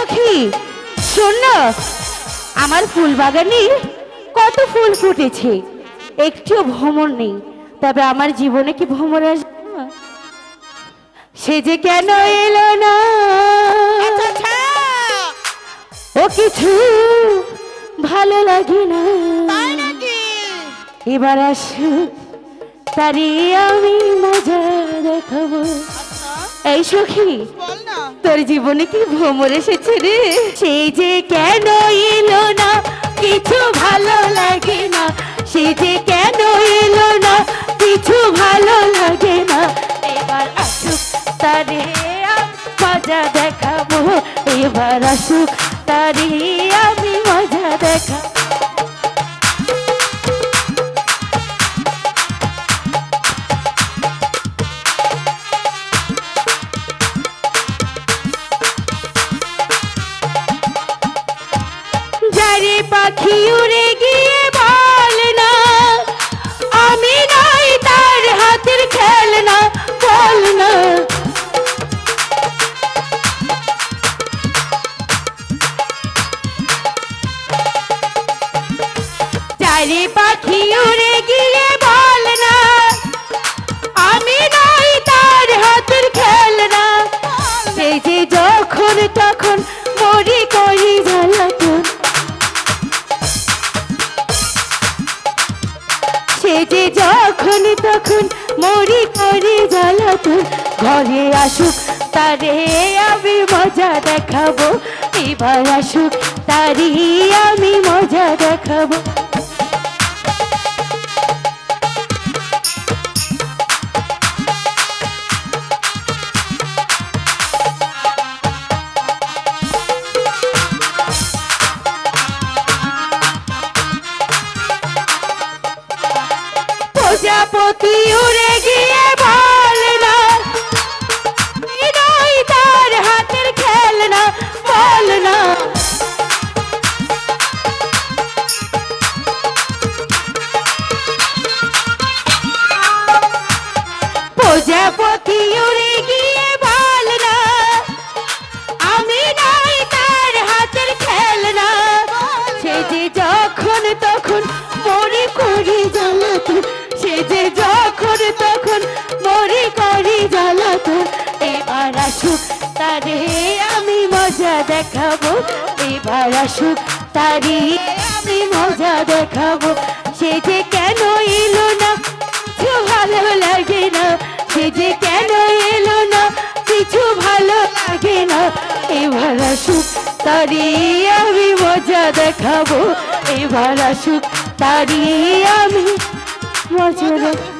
সখী শোন না আমার ফুল বাগানে কত ফুল ফুটেছে। একটিও ভ্রমণ নেই তবে আমার জীবনে কি ভ্রমণ আসবে? সে যে কেন এলো না? আচ্ছা আচ্ছা। ও কিছু ভালো লাগে না। এবার আসু তারি আমি মজা দেখাবো। আচ্ছা। এই সখী তোর জীবনে কি ভ্রমর এসেছে রে? সেই যে কেন এলো না, কিছু ভালো লাগে না। সে যে কেন এলো না, কিছু ভালো লাগে না। এবার আসুক তারে মজা দেখাবো। এবার আসুক তারে আমি মজা দেখাবো। উড়ে গিয়ে বল না। আমি নই তার হাতের খেলনা, বল না। যারে পাখি উড়ে গিয়ে বল না, আমি নই তার হাতের খেলনা। সে যে যখন তখন মরি করি জ্বালাতন সে যে যখন তখন মরি করে জ্বালাতন ঘরে আসুক তারে আমি মজা দেখাবো এবার আসুক তারই আমি মজা দেখাবো। প্রজাপতি উড়ে গিয়ে বল না। তার হাতের খেলনা, বল না। প্রজাপতি উড়ে গিয়ে বল না। আমি নাই তার হাতের খেলনা। সে যে যখন তখন মরি করি জ্বালাতন দেখাবো, এবার আসুক তারে, আমি মজা দেখাবো। সে যে কেন এলো না, কিছু ভালো লাগে না। সে যে কেন এলো না, কিছু ভালো লাগে না। এবার আসুক তারি, আমি মজা দেখাবো। এবার আসুক তারি, আমি মজা দেখাবো।